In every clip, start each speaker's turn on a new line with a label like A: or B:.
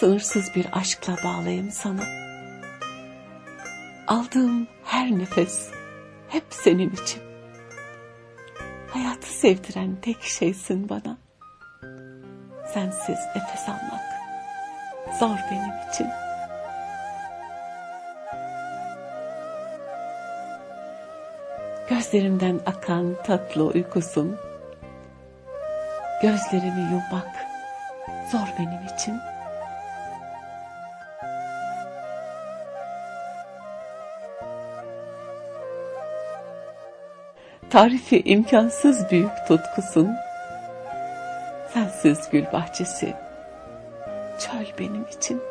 A: Sınırsız bir aşkla bağlıyım sana. Aldığım her nefes hep senin için. Hayatı sevdiren tek şeysin bana. Sensiz nefes almak zor benim için. Gözlerimden akan tatlı uykusun. Gözlerimi yummak zor benim için. Tarifi imkansız büyük tutkusun. Sensiz gül bahçesi, çöl benim için.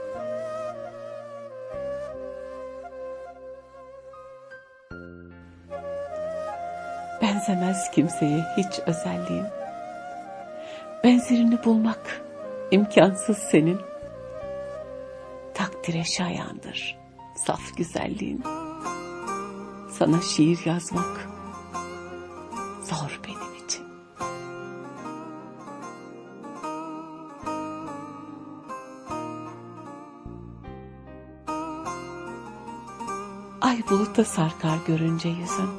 A: Benzemez kimseye hiç özelliğin. Benzerini bulmak imkansız senin. Takdire şayandır saf güzelliğin. Sana şiir yazmak Ay buluta sarkar görünce yüzün.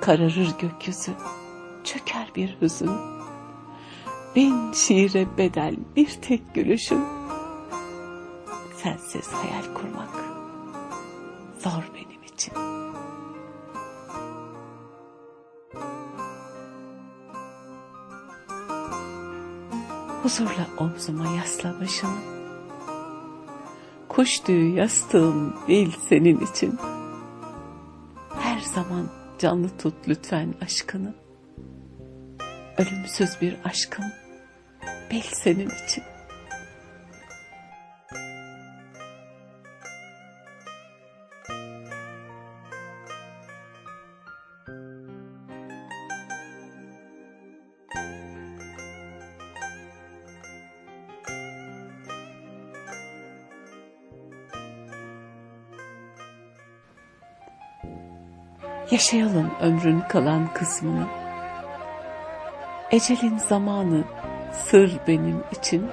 A: Kararır gökyüzü, çöker bir hüzün. Bin şiire bedel bir tek gülüşün. Sensiz hayal kurmak zor benim için. Huzurla omzuma yasla başını. Kuş tüyü yastığım değil senin için. Her zaman canlı tut lütfen aşkını. Ölümsüz bir aşkım bil senin için. Yaşayalım ömrün kalan kısmını. Ecelin zamanı sır benim için.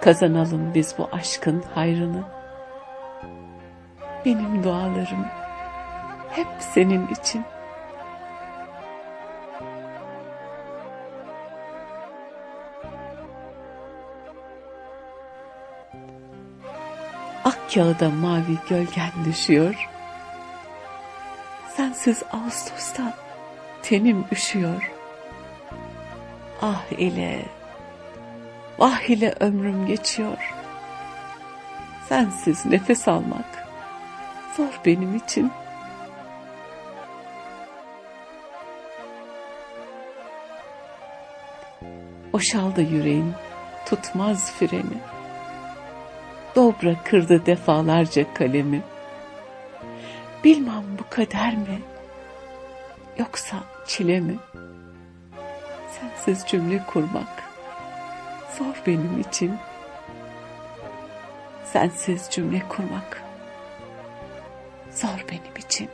A: Kazanalım biz bu aşkın hayrını. Benim dualarım hep senin için. Ak kağıda mavi gölgen düşüyor. Sensiz Ağustos'ta tenim üşüyor. Ah ile, vah ile ömrüm geçiyor. Sensiz nefes almak zor benim için. Boşaldı yüreğim, tutmaz freni. Dobra kırdı defalarca kalemi. Bilmem kader mi? Yoksa çile mi? Sensiz cümle kurmak zor benim için. Sensiz cümle kurmak zor benim için.